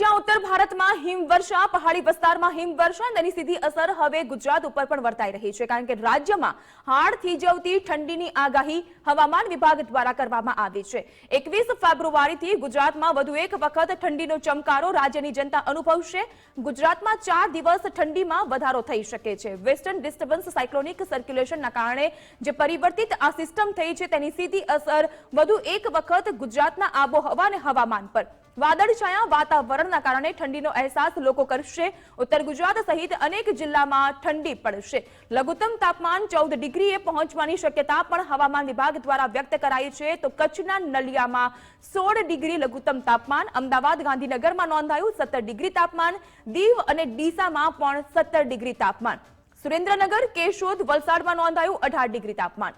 જ્યાં ઉત્તર ભારતમાં હિમવર્ષા, પહાડી વિસ્તારમાં હિમવર્ષા અને તેની સીધી અસર હવે ગુજરાત ઉપર પણ વર્તાઈ રહી છે કારણ કે રાજ્યમાં હાડ થીજવતી ઠંડીની આગાહી હવામાન વિભાગ દ્વારા કરવામાં આવી છે. એકવીસ ફેબ્રુઆરીથી ગુજરાતમાં વધુ એક વખત ઠંડીનો ચમકારો રાજ્યની જનતા અનુભવશે. ગુજરાતમાં ચાર દિવસ ઠંડીમાં વધારો થઈ શકે છે. વેસ્ટર્ન ડિસ્ટર્બન્સ સાયક્લોનિક સર્ક્યુલેશનના કારણે જે પરિવર્તિત આ સિસ્ટમ થઈ છે તેની સીધી અસર વધુ એક વખત ગુજરાતના આબોહવા અને હવામાન પર વાદળછાયા વાતાવરણના કારણે ઠંડીનો અહેસાસ લોકો કરશે. ઉત્તર ગુજરાત સહિત અનેક જિલ્લામાં ઠંડી પડશે. લઘુત્તમ તાપમાન ચૌદ ડિગ્રીએ પહોંચવાની શક્યતા પણ હવામાન વિભાગ દ્વારા વ્યક્ત કરાઈ છે. તો કચ્છના નલિયામાં સોળ ડિગ્રી લઘુત્તમ તાપમાન, અમદાવાદ ગાંધીનગરમાં નોંધાયું સત્તર ડિગ્રી તાપમાન, દીવ અને ડીસામાં પણ સત્તર ડિગ્રી તાપમાન. સુરેન્દ્રનગર, કેશોદ, વલસાડમાં નોંધાયું અઢાર ડિગ્રી તાપમાન.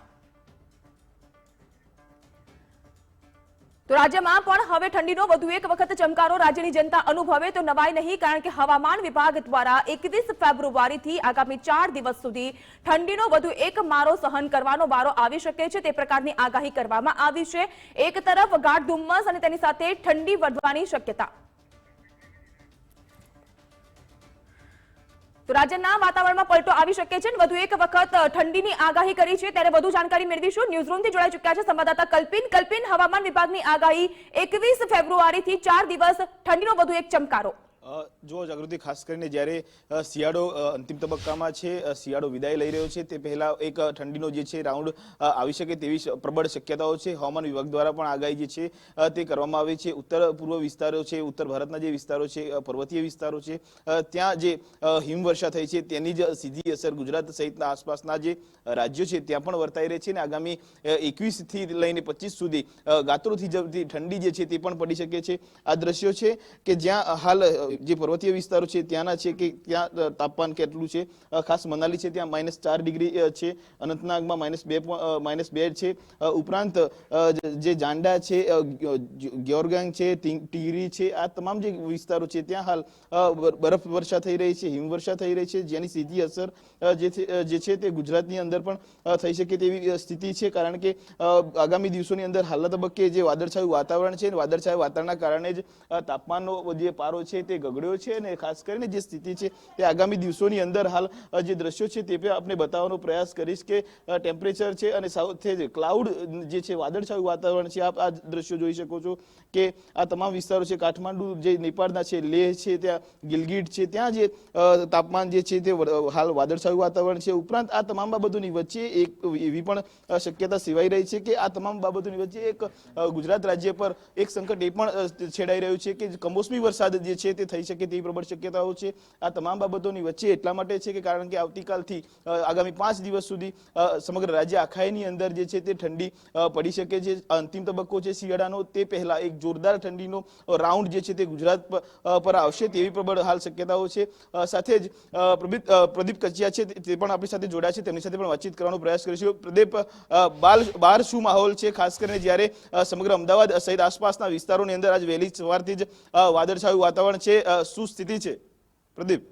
તો રાજ્યમાં પણ હવે ઠંડીનો વધુ એક વખત ચમકારો. રાજ્યની જનતા અનુભવે તો નવાય નહીં, કારણ કે હવામાન વિભાગ દ્વારા એકવીસ ફેબ્રુઆરીથી આગામી ચાર દિવસ સુધી ઠંડીનો વધુ એક મારો સહન કરવાનો વારો આવી શકે છે. તે પ્રકારની આગાહી કરવામાં આવી છે. એક તરફ ગાઢ ધુમ્મસ અને તેની સાથે ઠંડી વધવાની શક્યતા. તો રાજ્યના વાતાવરણમાં પલટો આવી શકે છે વધુ એક વખત ઠંડીની આગાહી કરી છે. ત્યારે વધુ જાણકારી મેળવીશું. ન્યૂઝરૂમથી જોડાઈ ચૂક્યા છે સંવાદદાતા કલ્પિન. કલ્પિન, હવામાન વિભાગની આગાહી એકવીસ ફેબ્રુઆરીથી ચાર દિવસ ઠંડીનો વધુ એક ચમકારો. જો જાગૃતિ ખાસ કરીને જ્યારે શિયાળો અંતિમ તબક્કામાં છે શિયાળો વિદાય લઈ રહ્યો છે તે પહેલા એક ઠંડીનો જે છે રાઉન્ડ આવી શકે તેવી પ્રબળ શક્યતાઓ છે. હવામાન વિભાગ દ્વારા પણ આગાહી જે છે તે કરવામાં આવી છે. ઉત્તર પૂર્વ વિસ્તારો છે ઉત્તર ભારતના જે વિસ્તારો છે પર્વતીય વિસ્તારો છે ત્યાં જે હિમવર્ષા થઈ છે તેની જ સીધી અસર ગુજરાત સહિતના આસપાસના જે રાજ્યો છે ત્યાં પણ વર્તાઈ રહી છે અને આગામી એકવીસથી લઈને પચીસ સુધી અ, ગાત્રોથી જતી ઠંડી જે છે તે પણ પડી શકે છે. આ દ્રશ્યો છે કે જ્યાં હાલ જે પર્વતીય વિસ્તારો છે, ત્યાંના છે કે ત્યાં તાપમાન કેટલું છે? ખાસ મનાલી છે, ત્યાં માઇનસ ચાર ડિગ્રી છે. અનંતનાગમાં માઇનસ બે માઇનસ બે છે. ઉપરાંત જે- જાંડા છે ગ્યોરગાંગ છે ટીગરી છે, આ તમામ જે વિસ્તારો છે, ત્યાં હાલ બરફ વર્ષા થઈ રહી છે, હિમવર્ષા થઈ રહી છે, જેની સીધી અસર જે છે તે ગુજરાતની અંદર પણ થઈ શકે તેવી સ્થિતિ છે. કારણ કે આગામી દિવસોની અંદર હાલના તબક્કે જે વાદળછાયું વાતાવરણ છે વાદળછાયું વાતાવરણના કારણે જ તાપમાનનો જે પારો છે તે ગગડ્યો છે અને ખાસ કરીને જે સ્થિતિ છે તે આગામી દિવસોની અંદર હાલ જે દ્રશ્યો છે તે પણ આપણે બતાવવાનો પ્રયાસ કરીશ કે ટેમ્પરેચર છે અને સાથે ક્લાઉડ જે છે વાદળછાયું વાતાવરણ છે, આપ આ દ્રશ્યો જોઈ શકો છો કે આ તમામ વિસ્તારો છે, કાઠમાંડુ જે નેપાળના છે, લેહ છે, ત્યાં ગિલગીટ છે, ત્યાં જે તાપમાન જે છે તે હાલ વાદળછાયું વાતાવરણ છે. ઉપરાંત આ તમામ બાબતોની વચ્ચે એક એવી પણ શક્યતા સેવાઈ રહી છે કે આ તમામ બાબતોની વચ્ચે એક ગુજરાત રાજ્ય પર એક સંકટ એ પણ છેડાઈ રહ્યું છે કે કમોસમી વરસાદ જે છે તે થઈ શકે તેવી પ્રબળ શક્યતાઓ છે. આ તમામ બાબતોની વચ્ચે એટલા માટે છે કે કારણ કે આવતીકાલથી આગામી પાંચ દિવસ સુધી સમગ્ર રાજ્ય આખાઈની અંદર જે છે તે ઠંડી પડી શકે છે. અંતિમ તબક્કો છે શિયાળાનો, તે પહેલા એક જોરદાર ઠંડીનો રાઉન્ડ જે છે તે ગુજરાત પર આવશે તેવી પ્રબળ હાલ શક્યતાઓ છે. સાથે જ પ્રદીપ કચિયા છે તે પણ આપણી સાથે જોડાયા છે. તેમની સાથે પણ વાતચીત કરવાનો પ્રયાસ કરીશું. પ્રદીપ બાલ બહાર શું માહોલ છે? ખાસ કરીને જ્યારે સમગ્ર અમદાવાદ સહિત આસપાસના વિસ્તારોની અંદર આજ વહેલી સવારથી જ વાદળછાયું વાતાવરણ છે. અ, શું સ્થિતિ છે? પ્રદીપ.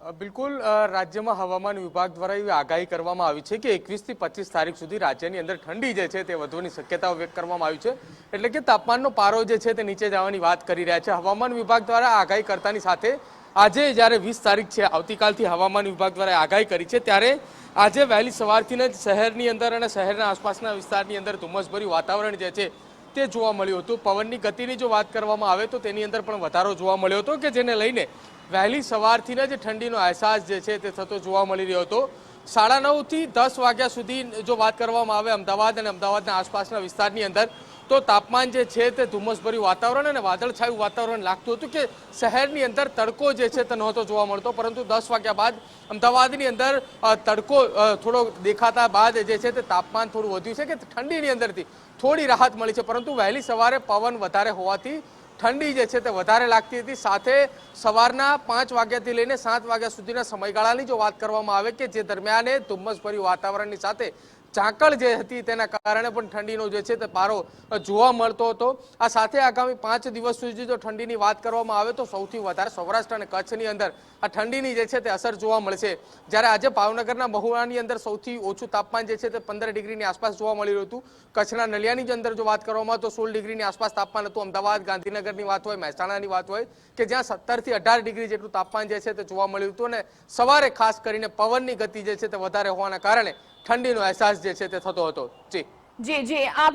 બિલકુલ રાજ્યમાં હવામાન વિભાગ દ્વારા એવી આગાહી કરવામાં આવી છે કે એકવીસથી પચીસ તારીખ સુધી રાજ્યની અંદર ઠંડી જે છે તે વધવાની શક્યતાઓ વ્યક્ત કરવામાં આવી છે. એટલે કે તાપમાનનો પારો જે છે તે નીચે જવાની વાત કરી રહ્યા છે. હવામાન વિભાગ દ્વારા આગાહી કરતાની સાથે આજે જ્યારે વીસ તારીખ છે આવતીકાલથી હવામાન વિભાગ દ્વારા આગાહી કરી છે ત્યારે આજે વહેલી સવારથી જ શહેરની અંદર અને શહેરના આસપાસના વિસ્તારની અંદર ધુમ્મસભર્યું વાતાવરણ જે છે તે જોવા મળ્યું હતું. પવનની ગતિની જો વાત કરવામાં આવે તો તેની અંદર પણ વધારો જોવા મળ્યો હતો કે જેને લઈને વહેલી સવારથી જ ઠંડીનો અહેસાસ જે છે તે થતો જોવા મળી રહ્યો હતો. સાડા નવથી દસ વાગ્યા સુધી જો વાત કરવામાં આવે અમદાવાદ અને અમદાવાદના આસપાસના વિસ્તારની અંદર તો તાપમાન જે છે તે ધુમ્મસભર્યું વાતાવરણ અને વાદળછાયું વાતાવરણ લાગતું હતું કે શહેરની અંદર તડકો જે છે તે નહોતો જોવા મળતો, પરંતુ દસ વાગ્યા બાદ અમદાવાદની અંદર તડકો થોડો દેખાતા બાદ જે છે તે તાપમાન થોડું વધ્યું છે કે ઠંડીની અંદરથી થોડી રાહત મળી છે, પરંતુ વહેલી સવારે પવન વધારે હોવાથી ઠંડી જે છે તે વધારે લાગતી હતી. સાથે સવારના પાંચ વાગ્યાથી લઈને સાત વાગ્યા સુધીના સમયગાળાની જો વાત કરવામાં આવે કે જે દરમિયાને ધુમ્મસભર્યું વાતાવરણની સાથે ઝાકળ જે હતી તેના કારણે પણ ઠંડીનો જે છે તે પારો જોવા મળતો હતો. આ સાથે આગામી પાંચ દિવસ સુધી જો ઠંડીની વાત કરવામાં આવે તો સૌથી વધારે સૌરાષ્ટ્ર અને કચ્છની અંદર આ ઠંડીની જે છે તે અસર જોવા મળશે. જ્યારે આજે ભાવનગરના મહુવાની અંદર સૌથી ઓછું તાપમાન જે છે તે પંદર ડિગ્રીની આસપાસ જોવા મળી રહ્યું હતું. કચ્છના નલિયાની જ અંદર જો વાત કરવામાં તો સોળ ડિગ્રીની આસપાસ તાપમાન હતું. અમદાવાદ, ગાંધીનગરની વાત હોય, મહેસાણાની વાત હોય કે જ્યાં સત્તરથી અઢાર ડિગ્રી જેટલું તાપમાન જે છે તે જોવા મળ્યું હતું. અને સવારે ખાસ કરીને પવનની ગતિ જે છે તે વધારે હોવાના કારણે ઠંડીનો અહેસાસ જે છે તે થતો હતો. જી. જી જી. આપ